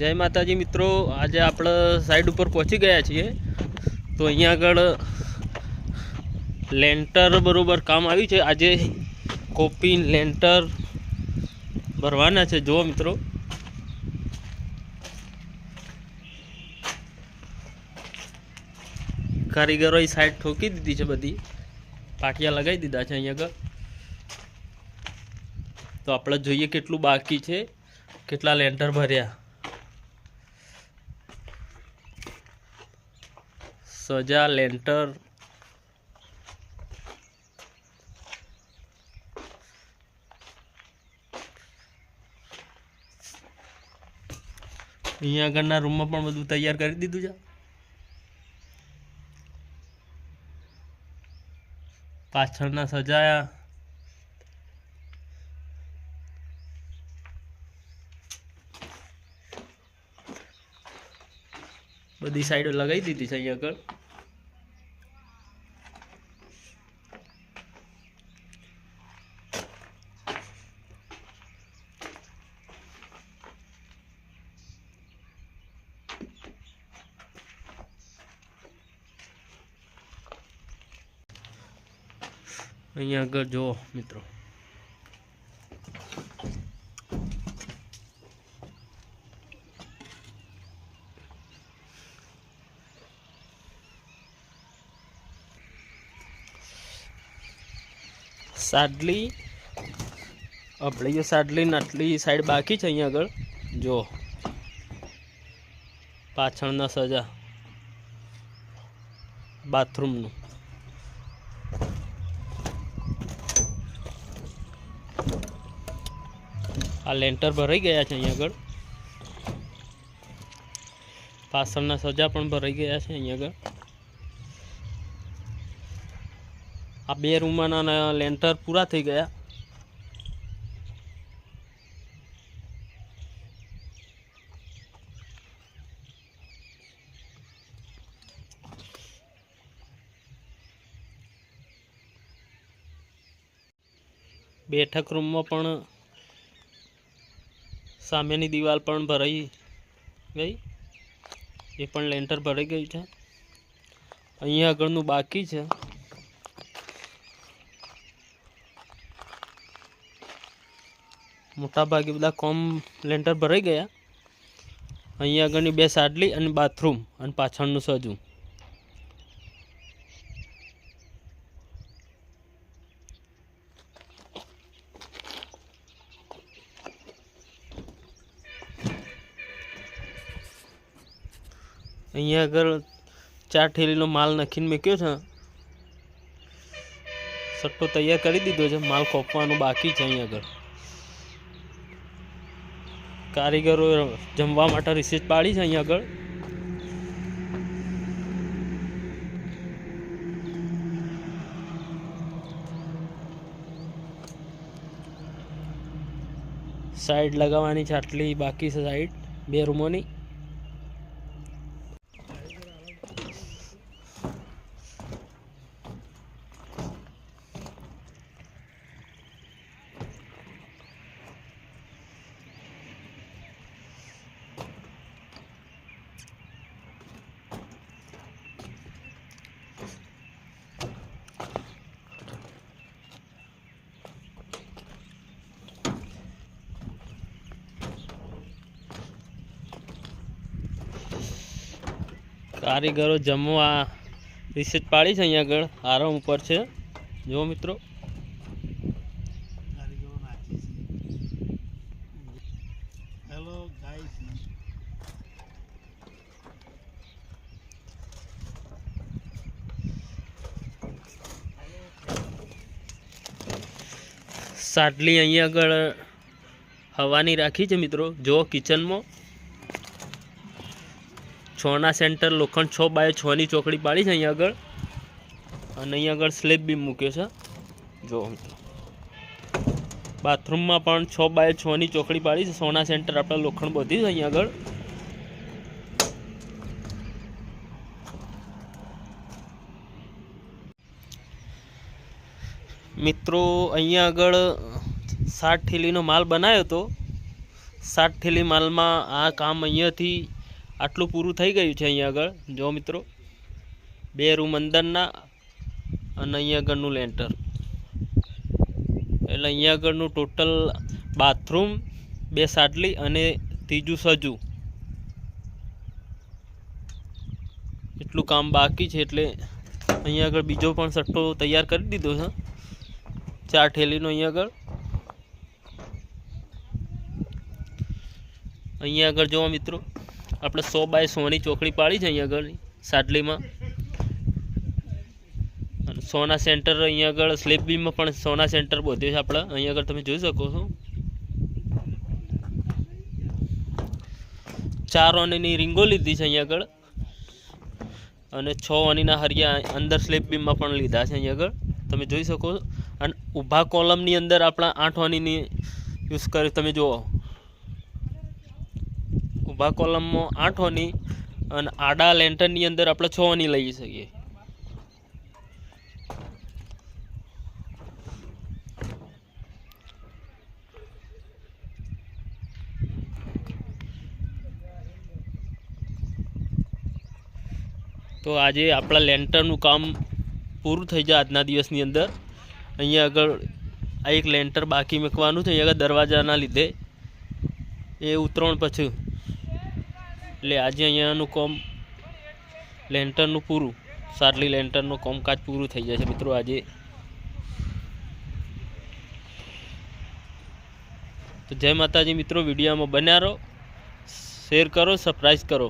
જય માતાજી મિત્રો, આજે આપણે સાઈડ ઉપર પહોંચી ગયા છીએ. તો અહીંયા આગળ લેન્ટર બરોબર કામ આવ્યું છે. આજે કોપી લેન્ટર ભરવાના છે. જુઓ મિત્રો. કારીગરોએ સાઈડ ઠોકી દીધી છે બધી. પાટિયા લગાવી દીધા છે અહીંયા આગળ. તો આપણે જોઈએ કેટલું બાકી છે. કેટલા લેન્ટર ભર્યા. સજા લેન્ટર. અહીંયા આગળના રૂમમાં પણ બધું તૈયાર કરી દીધું છે. પાછળના સજાયા બધી સાઈડો લગાવી દીધી છે અહીંયા આગળ અહીંયા આગળ જુઓ મિત્રો સાડલી. આપણી જે સાડલી ને આટલી સાઈડ બાકી છે અહીંયા આગળ. જો. પાછળના સજા. બાથરૂમનું. આ લેન્ટર ભરાઈ ગયા છે અહીંયા આગળ. પાછળના સજા પણ ભરાઈ ગયા છે અહીંયા આગળ. આ બે રૂમના લેન્ટર પૂરા થઈ ગયા. બેઠક રૂમમાં પણ સામેની દિવાલ પણ ભરાઈ ગઈ. એ પણ લેન્ટર ભરાઈ ગયું છે. અહીંયા આગળનું બાકી છે. મોટા ભાગે બધા કોમ લેન્ટર ભરાઈ ગયા. અહીંયા આગળની બે સાડલી અને બાથરૂમ અને પાછળનું સજું. અહીંયા આગળ ચાર ઠેલીનો માલ નાખીને મૂક્યો છે. સટ્ટો તૈયાર કરી દીધો છે. માલ ખોપવાનો બાકી છે અહીંયા આગળ. કારીગરો જમવા માટે રિસીટ પાડી છે અહીંયા આગળ. સાઈડ લગાવવાની છે આટલી બાકી છે સાઈડ બે રૂમોની કારીગરો જમવા રિસેટ પાડી છે અહીંયા આગળ. આરામ ઉપર છે. જુઓ મિત્રો. હેલો સાટલી અહીંયા આગળ હવાની રાખી છે મિત્રો. જુઓ કિચનમાં છના સેન્ટર લોખંડ છ બાય છની ચોકડી પાડી છે અહીંયા આગળ. અને અહીંયા આગળ સ્લેબ બી મૂક્યો છે. જો. બાથરૂમમાં પણ છ બાય છની ચોકડી પાડી છે. સોના સેન્ટર આપણે લોખંડ બધી છે અહીંયા આગળ. મિત્રો, અહીંયા આગળ સાત ઠેલીનો માલ બનાવ્યો હતો. સાત થેલી માલમાં આ કામ અહીંયાથી આટલું પૂરું થઈ ગયું છે અહીંયા આગળ. જો મિત્રો, બે રૂમ અંદરના અને અહીંયા આગળનું લેન્ટર. એટલે અહીંયા આગળનું ટોટલ બાથરૂમ, બે સાટલી અને ત્રીજું સજુ. એટલું કામ બાકી છે એટલે અહીંયા આગળ બીજો પણ સટ્ટો તૈયાર કરી દીધો છે. ચાર ઠેલીનો અહીંયા આગળ. અહીંયા આગળ જોવા મિત્રો આપણે સો બાય સોની ચોકડી પાડી છે અહીંયા આગળ સાટલીમાં અને સોના સેન્ટર અહીંયા આગળ, સ્લીપ બીમમાં પણ સોના સેન્ટર બોધ્યું છે આપણે. અહીંયા આગળ તમે જોઈ શકો છો. ચાર ઓનીની રીંગો લીધી છે અહીંયા આગળ. અને છ ઓનીના હરિયા અંદર સ્લીપ બીમમાં પણ લીધા છે અહીંયા આગળ. તમે જોઈ શકો અને ઊભા કોલમની અંદર આપણા આઠ ઓનીની યુઝ કરી, તમે જુઓ. ઊભા કોલમમાં આઠ અને આડા લેન્ટરની અંદર આપણે છ લઈ શકીએ. તો આજે આપણા લેન્ટરનું કામ પૂરું થઈ જાય આજના દિવસની અંદર. અહીંયા આગળ આ એક લેન્ટર બાકી મૂકવાનું છે. અહીંયા આગળ દરવાજાના લીધે એ ઉતરણ પછી એટલે આજે અહીંયાનું કોમ લેન્ટરનું પૂરું. સારલી લેન્ટરનું કામકાજ પૂરું થઈ જશે મિત્રો આજે. તો જય માતાજી મિત્રો, વિડીયોમાં બન્યા રહો. શેર કરો સરપ્રાઈઝ કરો.